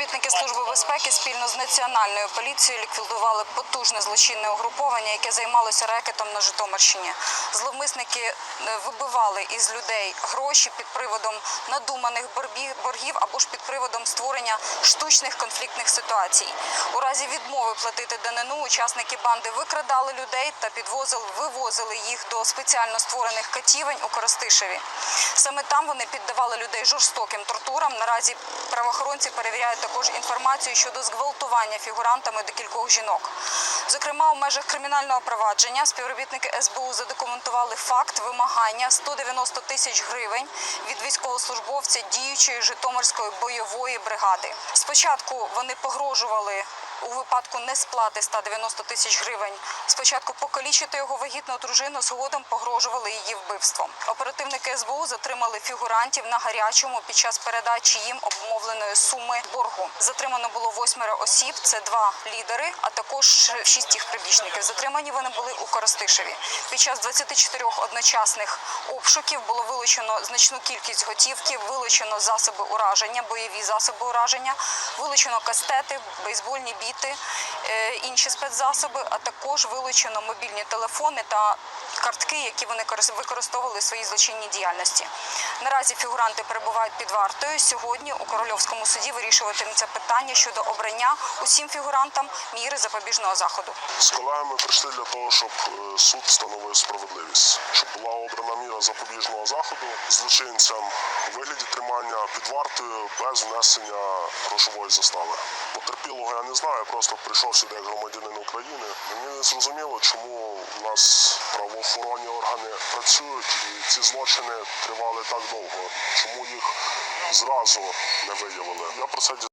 Співробітники Служби безпеки спільно з національною поліцією ліквідували потужне злочинне угруповання, яке займалося рекетом на Житомирщині. Зловмисники е, вибивали із людей гроші під приводом надуманих боргів або ж під приводом створення штучних конфліктних ситуацій. У разі відмови платити данину учасники банди викрадали людей та вивозили їх до спеціально створених катівень у Коростишеві. Саме там вони піддавали людей жорстоким тортурам. Наразі правоохоронці перевіряють також інформацію щодо зґвалтування фігурантами декількох жінок. Зокрема, у межах кримінального провадження співробітники СБУ задокументували факт вимагання 190 тисяч гривень від військовослужбовця діючої Житомирської бойової бригади. Спочатку вони погрожували. У випадку несплати 190 тисяч гривень спочатку покалічити його вагітну дружину, згодом погрожували її вбивством. Оперативники СБУ затримали фігурантів на гарячому під час передачі їм обумовленої суми боргу. Затримано було восьмеро осіб. Це два лідери, а також шість їх прибічників. Затримані вони були у Коростишеві. Під час 24 одночасних обшуків було вилучено значну кількість готівки, вилучено засоби ураження, бойові засоби ураження, вилучено кастети, бейсбольні біти, е, інші спецзасоби, а також вилучено мобільні телефони та картки, які вони корис- використовували в своїй злочинній діяльності. Наразі фігуранти перебувають під вартою. Сьогодні у Корольовському суді вирішуватиметься питання щодо обрання усім фігурантам міри запобіжного заходу. З колегами прийшли для того, щоб е, суд встановив справедливість, щоб була обрана міра запобіжного заходу злочинцям у вигляді тримання під вартою без внесення грошової застави. Потерпілого я не знаю, просто прийшов сюди як громадянин України. Мені не зрозуміло, чому у нас правоохоронні органи працюють і ці злочини тривали так довго. Чому їх зразу не виявили? Я про це